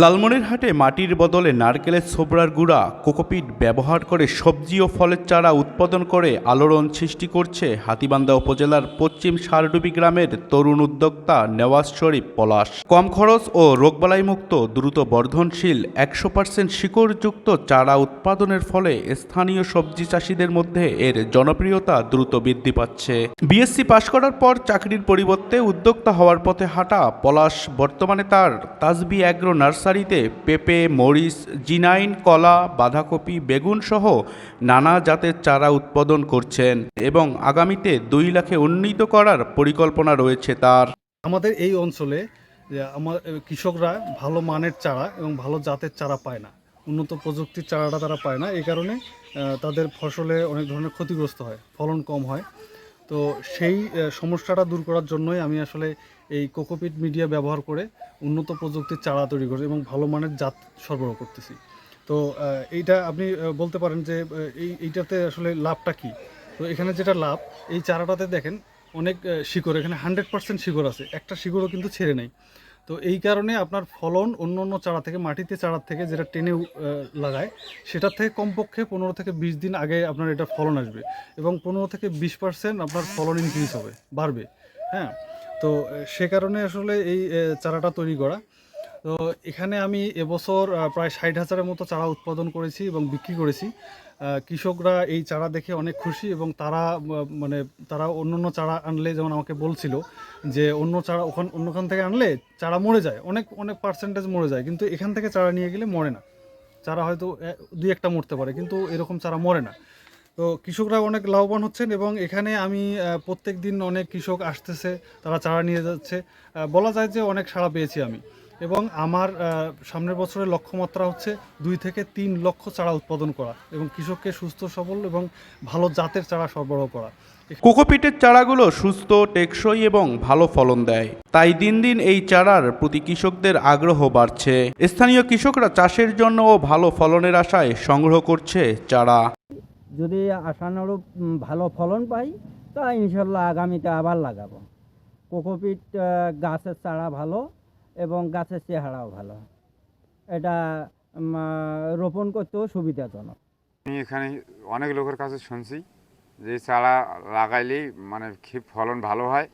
লালমনিরহাটে মাটির বদলে নারকেলের ছোবড়ার গুঁড়া, কোকোপিট ব্যবহার করে সবজি ও ফলের চারা উৎপাদন করে আলোড়ন সৃষ্টি করছে হাতীবান্ধা উপজেলার পশ্চিম সারডুবি গ্রামের তরুণ উদ্যোক্তা নেওয়াজ শরীফ পলাশ। কম খরচ ও রোগবালাই মুক্ত দ্রুত বর্ধনশীল, একশো পার্সেন্ট শিকড়যুক্ত চারা উৎপাদনের ফলে স্থানীয় সবজি চাষিদের মধ্যে এর জনপ্রিয়তা দ্রুত বৃদ্ধি পাচ্ছে। বিএসসি পাশ করার পর চাকরির পরিবর্তে উদ্যোক্তা হওয়ার পথে হাঁটা পলাশ বর্তমানে তার তাজবি অ্যাগ্রো নার্সারিতে পেঁপে, মরিচ, জিনাইন, কলা, বাঁধাকপি, বেগুন সহ নানা জাতের চারা উৎপাদন করছেন এবং আগামীতে দুই লাখে উন্নীত করার পরিকল্পনা রয়েছে তার। আমাদের এই অঞ্চলে আমার কৃষকরা ভালো মানের চারা এবং ভালো জাতের চারা পায় না। উন্নত প্রযুক্তির চারাটা তারা পায় না। এই কারণে তাদের ফসলে অনেক ধরনের ক্ষতিগ্রস্ত হয়, ফলন কম হয়। তো সেই সমস্যাটা দূর করার জন্যই আমি আসলে এই কোকোপিট মিডিয়া ব্যবহার করে উন্নত প্রযুক্তির চারা তৈরি করছি এবং ভালো মানের জাত সরবরাহ করতেছি। তো এইটা আপনি বলতে পারেন যে এই, এইটাতে আসলে লাভটা কি? তো এখানে যেটা লাভ, এই চারাটাতে দেখেন অনেক শিকড়, এখানে হান্ড্রেড পার্সেন্ট শিকড় আছে। একটা শিকড়ও কিন্তু ছেড়ে নেই। তো এই কারণে আপনার ফলন অন্য অন্য চারা থেকে, মাটিতে চারার থেকে যেটা টেনে লাগায়, সেটার থেকে কমপক্ষে পনেরো থেকে বিশ দিন আগে আপনার এটা ফলন আসবে এবং পনেরো থেকে বিশ পার্সেন্ট আপনার ফলন ইনক্রিজ হবে, বাড়বে হ্যাঁ? তো সে কারণে আসলে এই চারাটা তৈরি করা। তো এখানে আমি এবছর প্রায় ষাট হাজারের মতো চারা উৎপাদন করেছি এবং বিক্রি করেছি। কৃষকরা এই চারা দেখে অনেক খুশি এবং তারা মানে তারা অন্য অন্য চারা আনলে, যেমন আমাকে বলছিল যে অন্য চারা ওখান, অন্যখান থেকে আনলে চারা মরে যায়, অনেক অনেক পার্সেন্টেজ মরে যায়, কিন্তু এখান থেকে চারা নিয়ে গেলে মরে না। চারা হয়তো দুই একটা মরতে পারে, কিন্তু এরকম চারা মরে না। তো কৃষকরা অনেক লাভবান হচ্ছেন এবং এখানে আমি প্রত্যেক দিন অনেক কৃষক আসতেছে, তারা চারা নিয়ে যাচ্ছে। বলা যায় যে অনেক সাড়া পেয়েছি আমি। এবং আমার সামনের বছরের লক্ষ্যমাত্রা হচ্ছে দুই থেকে তিন লক্ষ চারা উৎপাদন করা এবং কৃষককে সুস্থ সবল এবং ভালো জাতের চারা সরবরাহ করা। কোকোপিটের চারাগুলো সুস্থ টেকসই এবং ভালো ফলন দেয়। তাই দিন দিন এই চারার প্রতি কৃষকদের আগ্রহ বাড়ছে। স্থানীয় কৃষকরা চাষের জন্য ও ভালো ফলনের আশায় সংগ্রহ করছে চারা। যদি আশানুরূপ ভালো ফলন পাই তা ইনশাল্লাহ আগামীতে আবার লাগাবো। কোকোপিট গাছের চারা ভালো এবং গাছের চেহারাও ভালো। এটা রোপণ করতেও সুবিধাজনক। আমি এখানে অনেক লোকের কাছে শুনছি যে চারা লাগাইলেই মানে খুব ফলন ভালো হয়।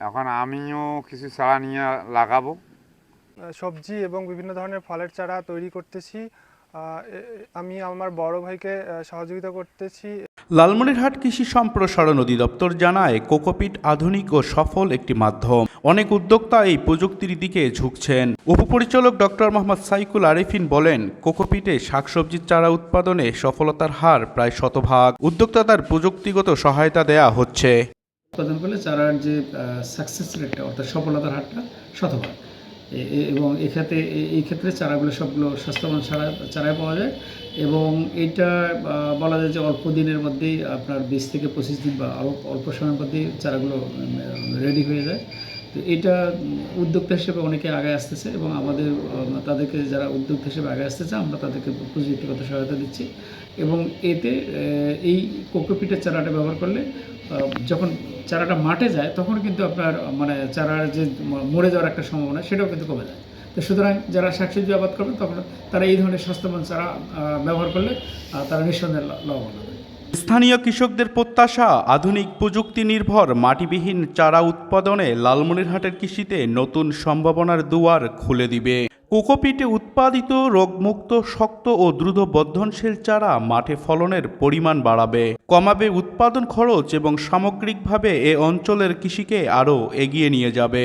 এখন আমিও কিছু চারা নিয়ে লাগাবো। সবজি এবং বিভিন্ন ধরনের ফলের চারা তৈরি করতেছি। আমি আমার বড় ভাইকে সহযোগিতা করতেছি লালমনিরহাট কৃষি সম্প্রসারণ অধিদপ্তর জানায়, কোকোপিট আধুনিক ও সফল একটি মাধ্যম। অনেক উদ্যোক্তা এই প্রযুক্তির দিকে ঝুঁকছেন। উপপরিচালক ডক্টর মোহাম্মদ সাইকুল আরিফিন বলেন, কোকোপিটে শাকসবজির চারা উৎপাদনে সফলতার হার প্রায় শতভাগ। উদ্যোক্তাদের প্রযুক্তিগত সহায়তা দেয়া হচ্ছে। উৎপাদন করলে চারার যে সাকসেস রেটটা অর্থাৎ সফলতার হারটা শতভাগ। এবং এক্ষেত্রে এই ক্ষেত্রে চারাগুলো সবগুলো স্বাস্থ্যবান চারা চারায় পাওয়া যায়। এবং আহ, বলা যায় যে অল্প দিনের মধ্যেই আপনার বিশ থেকে পঁচিশ দিন বা আরও অল্প সময়ের মধ্যেই চারাগুলো রেডি হয়ে যায়। তো এটা উদ্যোক্তা হিসেবে অনেকে আগে আসতেছে এবং আমাদের তাদেরকে যারা উদ্যোক্তা হিসেবে আগে আসতেছে আমরা তাদেরকে প্রযুক্তিগত সহায়তা দিচ্ছি। এবং এতে এই কোকোপিটের চারাটা ব্যবহার করলে যখন চারাটা মাঠে যায়, তখন কিন্তু আপনার মানে চারার যে মরে যাওয়ার একটা সম্ভাবনা, সেটাও কিন্তু কমে যায়। তো সুতরাং যারা শাকসবজি আবাদ করবে তখন তারা এই ধরনের স্বাস্থ্যবান চারা ব্যবহার করলে তারা নিঃসন্দেহে লাভবান হবে। স্থানীয় কৃষকদের প্রত্যাশা, আধুনিক প্রযুক্তি নির্ভর মাটিবিহীন চারা উৎপাদনে লালমনিরহাটের কৃষিতে নতুন সম্ভাবনার দুয়ার খুলে দিবে। কোকোপিটে উৎপাদিত রোগমুক্ত, শক্ত ও দ্রুত বর্ধনশীল চারা মাঠে ফলনের পরিমাণ বাড়াবে। কমাবে উৎপাদন খরচ এবং সামগ্রিকভাবে এ অঞ্চলের কৃষিকে আরও এগিয়ে নিয়ে যাবে।